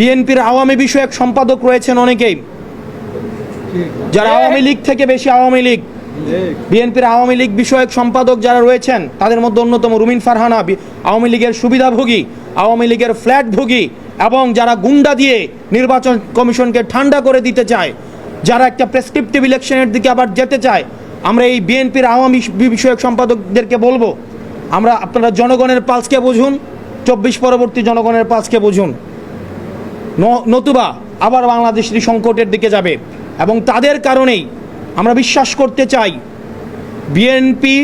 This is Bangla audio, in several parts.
বিএনপির আওয়ামী বিষয়ক সম্পাদক রয়েছেন অনেকেই। যারা আওয়ামী লীগ থেকে বেশি আওয়ামী লীগ। বিএনপির আওয়ামী লীগ বিষয়ক সম্পাদক যারা রয়েছেন তাদের মধ্যে অন্যতম রুমিন ফারহানা আওয়ামী লীগের সুবিধাভোগী আওয়ামী লীগের ফ্ল্যাটভোগী এবং যারা গুন্ডা দিয়ে নির্বাচন কমিশনকে ঠান্ডা করে দিতে চায় যারা একটা প্রেসক্রিপটিভ ইলেকশনের দিকে আবার যেতে চায় আমরা এই বিএনপির আওয়ামী বিষয়ক সম্পাদকদেরকে বলব আমরা আপনারা জনগণের পালসকে বুঝুন চব্বিশ পরবর্তী জনগণের পালসকে বুঝুন। নতুবা আবার বাংলাদেশের সংকটের দিকে যাবে। এবং তাদের কারণেই আমরা বিশ্বাস করতে চাই, বিএনপি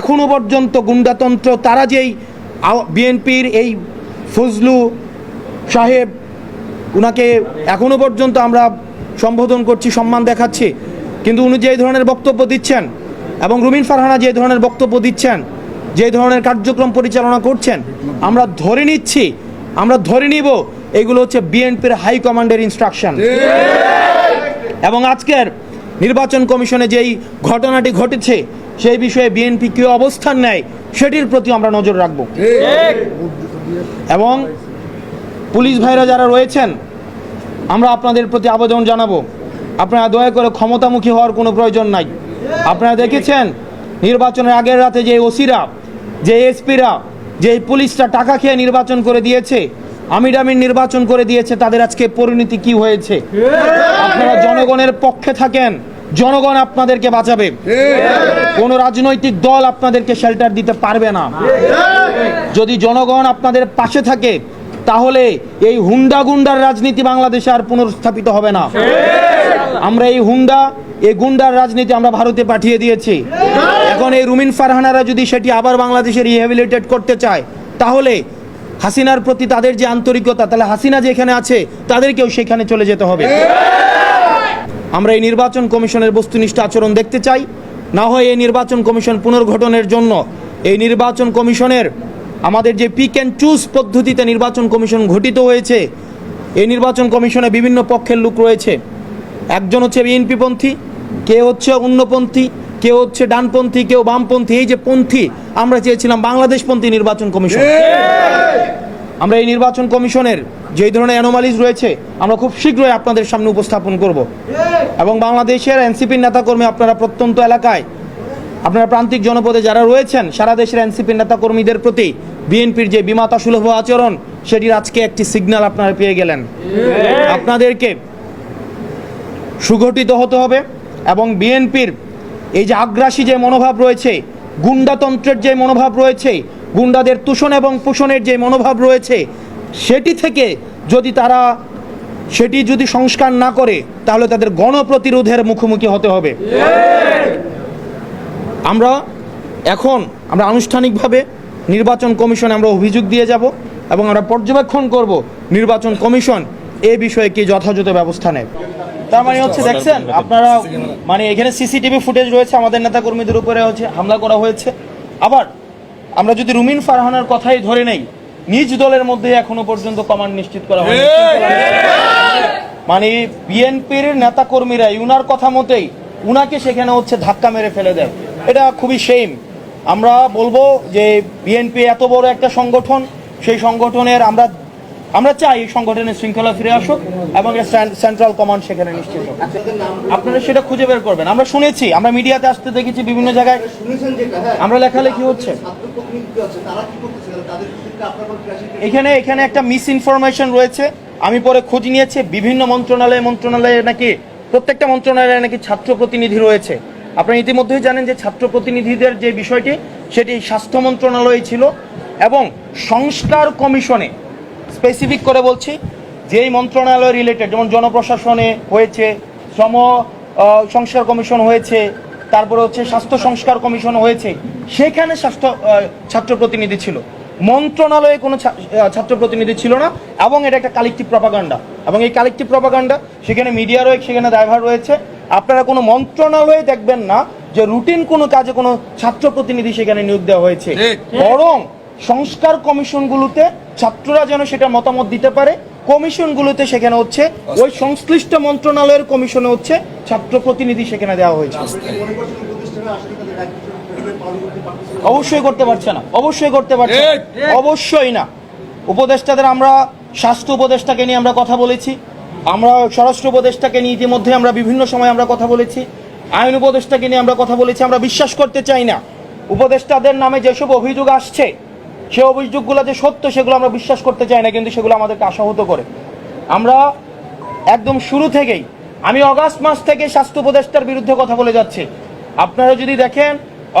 এখনও পর্যন্ত গুন্ডাতন্ত্র, তারা যেই বিএনপির এই ফজলু সাহেব, উনাকে এখনও পর্যন্ত আমরা সম্বোধন করছি, সম্মান দেখাচ্ছি। কিন্তু উনি যে ধরনের বক্তব্য দিচ্ছেন এবং রুমিন ফারহানা যে ধরনের বক্তব্য দিচ্ছেন যে ধরনের কার্যক্রম পরিচালনা করছেন, আমরা ধরে নিচ্ছি, আমরা ধরে নিব এগুলো হচ্ছে বিএনপির হাই কমান্ডের ইনস্ট্রাকশন এবং আজকের নির্বাচন কমিশনে যেই ঘটনাটি ঘটেছে, সেই বিষয়ে বিএনপি কি অবস্থান নেয়, সেটির প্রতি আমরা নজর রাখব। এবং পুলিশ ভাইরা যারা রয়েছেন, আমরা আপনাদের প্রতি আবেদন জানাব। আপনারা দয়া করে ক্ষমতামুখী হওয়ার কোনো প্রয়োজন নাই। আপনারা দেখেছেন, নির্বাচনের আগের রাতে যে ওসিরা, যে এসপিরা, যে পুলিশটা টাকা খেয়ে নির্বাচন করে দিয়েছে আমিরামিন নির্বাচন করে দিয়েছে, তাদের আজকে পরিণতি কি হয়েছে? আপনারা জনগণের পক্ষে থাকেন, জনগণ আপনাদেরকে বাঁচাবে। কোনো রাজনৈতিক দল আপনাদেরকে শেল্টার দিতে পারবে না। যদি জনগণ আপনাদের পাশে থাকে, তাহলে এই হুন্ডা গুন্ডার রাজনীতি বাংলাদেশে আর পুনর্স্থাপিত হবে না। আমরা এই হুন্ডা, এই গুন্ডার রাজনীতি আমরা ভারতে পাঠিয়ে দিয়েছি। এখন এই রুমিন ফারহানারা যদি সেটি আবার বাংলাদেশে রিহ্যাবিলিটেট করতে চায়, তাহলে হাসিনার প্রতি তাদের যে আন্তরিকতা, তাহলে হাসিনা যেখানে আছে, তাদেরকেও সেখানে চলে যেতে হবে। আমরা এই নির্বাচন কমিশনের বস্তুনিষ্ঠ আচরণ দেখতে চাই। না হয় এই নির্বাচন কমিশন পুনর্গঠনের জন্য। এই নির্বাচন কমিশনের আমাদের যে পিক অ্যান্ড চুজ পদ্ধতিতে নির্বাচন কমিশন ঘটিত হয়েছে, এই নির্বাচন কমিশনে বিভিন্ন পক্ষের লোক রয়েছে। একজন হচ্ছে বিএনপিপন্থী কে হচ্ছে অন্যপন্থী কেউ হচ্ছে ডানপন্থী কেউ বামপন্থী এই যে পন্থী আমরা চেয়েছিলাম বাংলাদেশপন্থী নির্বাচন কমিশন। আমরা এই নির্বাচন কমিশনের যেই ধরনের অ্যানোমালিজ রয়েছে আমরা খুব শীঘ্রই আপনাদের সামনে উপস্থাপন করব। এবং বাংলাদেশের এনসিপির নেতাকর্মী আপনারা প্রত্যন্ত এলাকায় আপনারা প্রান্তিক জনপদে যারা রয়েছেন সারা দেশের এনসিপির নেতাকর্মীদের প্রতি বিএনপির যে বিমাতা সুলভ আচরণ সেটির আজকে একটি সিগন্যাল আপনারা পেয়ে গেলেন। আপনাদেরকে সুগঠিত হতে হবে এবং বিএনপির এই যে আগ্রাসী যে মনোভাব রয়েছে, গুন্ডাতন্ত্রের যে মনোভাব রয়েছে, গুন্ডাদের তুষণ এবং পোষণের যে মনোভাব রয়েছে, সেটি থেকে যদি তারা, সেটি যদি সংস্কার না করে, তাহলে তাদের গণপ্রতিরোধের মুখোমুখি হতে হবে। আমরা এখন, আমরা আনুষ্ঠানিকভাবে নির্বাচন কমিশনে আমরা অভিযোগ দিয়ে যাব এবং আমরা পর্যবেক্ষণ করব নির্বাচন কমিশন এ বিষয়ে কি যথাযথ ব্যবস্থা নেয়। তার মানে হচ্ছে দেখছেন, আপনারা মানে এখানে সিসিটিভি ফুটেজ রয়েছে, আমাদের নেতা কর্মীদের উপরে হচ্ছে হামলা করা হয়েছে। আবার, আমরা যদি রুমিন ফারহানার কথাই ধরে নেই, নিজ দলের মধ্যে এখনও পর্যন্ত কমান্ড নিশ্চিত করা হয়নি। মানে বিএনপির নেতা কর্মীরা উনার কথা মতেই, উনাকে সেখানে হচ্ছে ধাক্কা মেরে ফেলে দেয়। এটা খুবই সেইম আমরা বলব যে বিএনপি এত বড় একটা সংগঠন, সেই সংগঠনের আমরা আমরা চাই এই সংগঠনের শৃঙ্খলা ফিরে আসুক এবং সেন্ট্রাল কমান্ড সেখানে নিশ্চিত হোক। আপনারা সেটা খুঁজে বের করবেন। আমরা শুনেছি, আমরা মিডিয়াতে আসতে দেখেছি বিভিন্ন জায়গায়। আমরা লেখালেখি হচ্ছে। এখানে এখানে একটা মিস ইনফরমেশন রয়েছে। আমি পরে খোঁজ নিয়েছি, বিভিন্ন মন্ত্রণালয় মন্ত্রণালয়ে নাকি, প্রত্যেকটা মন্ত্রণালয়ে নাকি ছাত্র প্রতিনিধি রয়েছে। আপনারা ইতিমধ্যেই জানেন যে ছাত্র প্রতিনিধিদের যে বিষয়টি, সেটি স্বাস্থ্য মন্ত্রণালয়ে ছিল এবং সংস্কার কমিশনে স্পেসিফিক করে বলছি যেই মন্ত্রণালয় রিলেটেড যেমন জনপ্রশাসনে হয়েছে শ্রম সংস্কার কমিশন হয়েছে তারপরে হচ্ছে স্বাস্থ্য সংস্কার কমিশন হয়েছে সেখানে স্বাস্থ্য ছাত্র প্রতিনিধি ছিল। মন্ত্রণালয়ে কোনো ছাত্র প্রতিনিধি ছিল না এবং এটা একটা কালেকটিভ প্রপাগান্ডা এবং এই কালেকটিভ প্রপাগান্ডা সেখানে মিডিয়া রয়েছে সেখানে ড্রাইভার রয়েছে। আপনারা কোনো মন্ত্রণালয়ে দেখবেন না যে রুটিন কোনো কাজে কোনো ছাত্র প্রতিনিধি সেখানে নিয়োগ দেওয়া হয়েছে। বরং সংস্কার কমিশনগুলোতে ছাত্ররা যেন সেটা মতামত দিতে পারে। কমিশনগুলোতে সেখানে হচ্ছে ওই সংশ্লিষ্ট মন্ত্রণালয়ের কমিশনে হচ্ছে ছাত্র প্রতিনিধি সেখানে দেওয়া হয়েছে? অবশ্যই করতে পারছে না অবশ্যই করতে পারছে অবশ্যই না। উপদেষ্টাদের আমরা স্বাস্থ্য উপদেষ্টাকে নিয়ে আমরা কথা বলেছি। আমরা স্বরাষ্ট্র উপদেষ্টাকে নিয়ে ইতিমধ্যে আমরা বিভিন্ন সময় আমরা কথা বলেছি। আইন উপদেষ্টাকে নিয়ে আমরা কথা বলেছি আমরা বিশ্বাস করতে চাই না। উপদেষ্টাদের নামে যেসব অভিযোগ আসছে সে অভিযোগগুলো যে সত্য, সেগুলো আমরা বিশ্বাস করতে চাই না, কিন্তু সেগুলো আমাদেরকে আশাহত করে। আমরা একদম শুরু থেকেই, আমি অগাস্ট মাস থেকে স্বাস্থ্য উপদেষ্টার বিরুদ্ধে কথা বলে যাচ্ছি। আপনারা যদি দেখেন,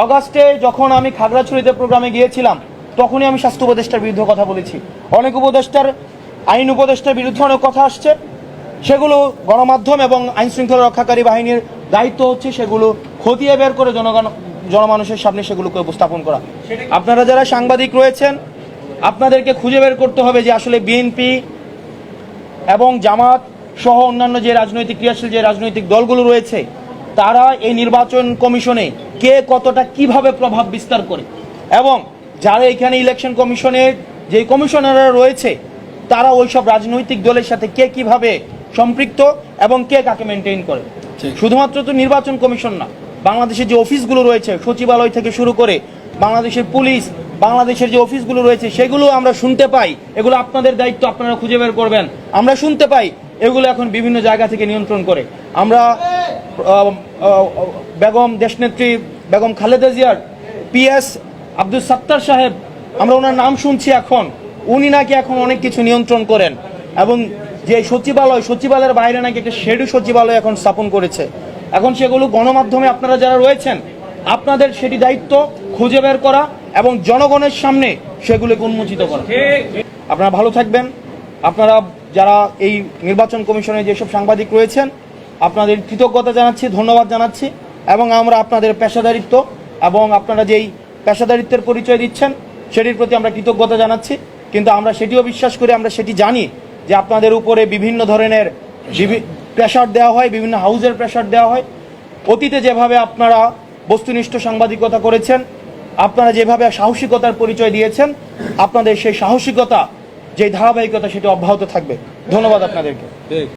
অগাস্টে যখন আমি খাগড়াছড়িতে প্রোগ্রামে গিয়েছিলাম, তখনই আমি স্বাস্থ্য উপদেষ্টার বিরুদ্ধে কথা বলেছি। অনেক উপদেষ্টার, আইন উপদেষ্টার বিরুদ্ধে অনেক কথা আসছে। সেগুলো গণমাধ্যম এবং আইন শৃঙ্খলা রক্ষাকারী বাহিনীর দায়িত্ব হচ্ছে সেগুলো খতিয়ে বের করে জনগণ জনমানুষের সামনে সেগুলোকে উপস্থাপন করা। আপনারা যারা সাংবাদিক রয়েছেন আপনাদেরকে খুঁজে বের করতে হবে যে আসলে বিএনপি এবং জামাত সহ অন্যান্য যে রাজনৈতিক ক্রিয়াশীল যে রাজনৈতিক দলগুলো রয়েছে তারা এই নির্বাচন কমিশনে কে কতটা কীভাবে প্রভাব বিস্তার করে এবং যারা এখানে ইলেকশন কমিশনের যে কমিশনাররা রয়েছে তারা ওইসব রাজনৈতিক দলের সাথে কে কীভাবে সম্পৃক্ত এবং কে কাকে মেনটেন করে? শুধুমাত্র তো নির্বাচন কমিশন না বাংলাদেশের যে অফিসগুলো রয়েছে, সচিবালয় থেকে শুরু করে বাংলাদেশের পুলিশ, বাংলাদেশের যে অফিসগুলো রয়েছে, সেগুলো আমরা শুনতে পাই। এগুলো আপনাদের দায়িত্ব, আপনারা খুঁজে বের করবেন। আমরা শুনতে পাই, এগুলো এখন বিভিন্ন জায়গা থেকে নিয়ন্ত্রণ করে। আমরা বেগম দেশনেত্রী বেগম খালেদা জিয়ার পিএস আব্দুল সাত্তার সাহেব, আমরা ওনার নাম শুনছি এখন। উনি নাকি এখন অনেক কিছু নিয়ন্ত্রণ করেন। এবং যে সচিবালয়, সচিবালয়ের বাইরে নাকি একটা শেডু সচিবালয় এখন স্থাপন করেছে। এখন সেগুলো গণমাধ্যমে আপনারা যারা রয়েছেন, আপনাদের সেটি দায়িত্ব খুঁজে বের করা এবং জনগণের সামনে সেগুলোকে উন্মোচিত করা। আপনারা ভালো থাকবেন। আপনারা যারা এই নির্বাচন কমিশনে যেসব সাংবাদিক রয়েছেন, আপনাদের কৃতজ্ঞতা জানাচ্ছি, ধন্যবাদ জানাচ্ছি এবং আমরা আপনাদের পেশাদারিত্ব এবং আপনারা যেই পেশাদারিত্বের পরিচয় দিচ্ছেন, সেটির প্রতি আমরা কৃতজ্ঞতা জানাচ্ছি। কিন্তু আমরা সেটিও বিশ্বাস করি, আমরা সেটি জানি যে আপনাদের উপরে বিভিন্ন ধরনের প্রেশার দেওয়া হয়, বিভিন্ন হাউজের প্রেশার দেওয়া হয়। অতীতে যেভাবে আপনারা বস্তুনিষ্ঠ সাংবাদিকতা করেছেন, আপনারা যেভাবে সাহসিকতার পরিচয় দিয়েছেন, আপনাদের সেই সাহসিকতা যে ধারাবাহিকতা, সেটি অব্যাহত থাকবে। ধন্যবাদ আপনাদেরকে।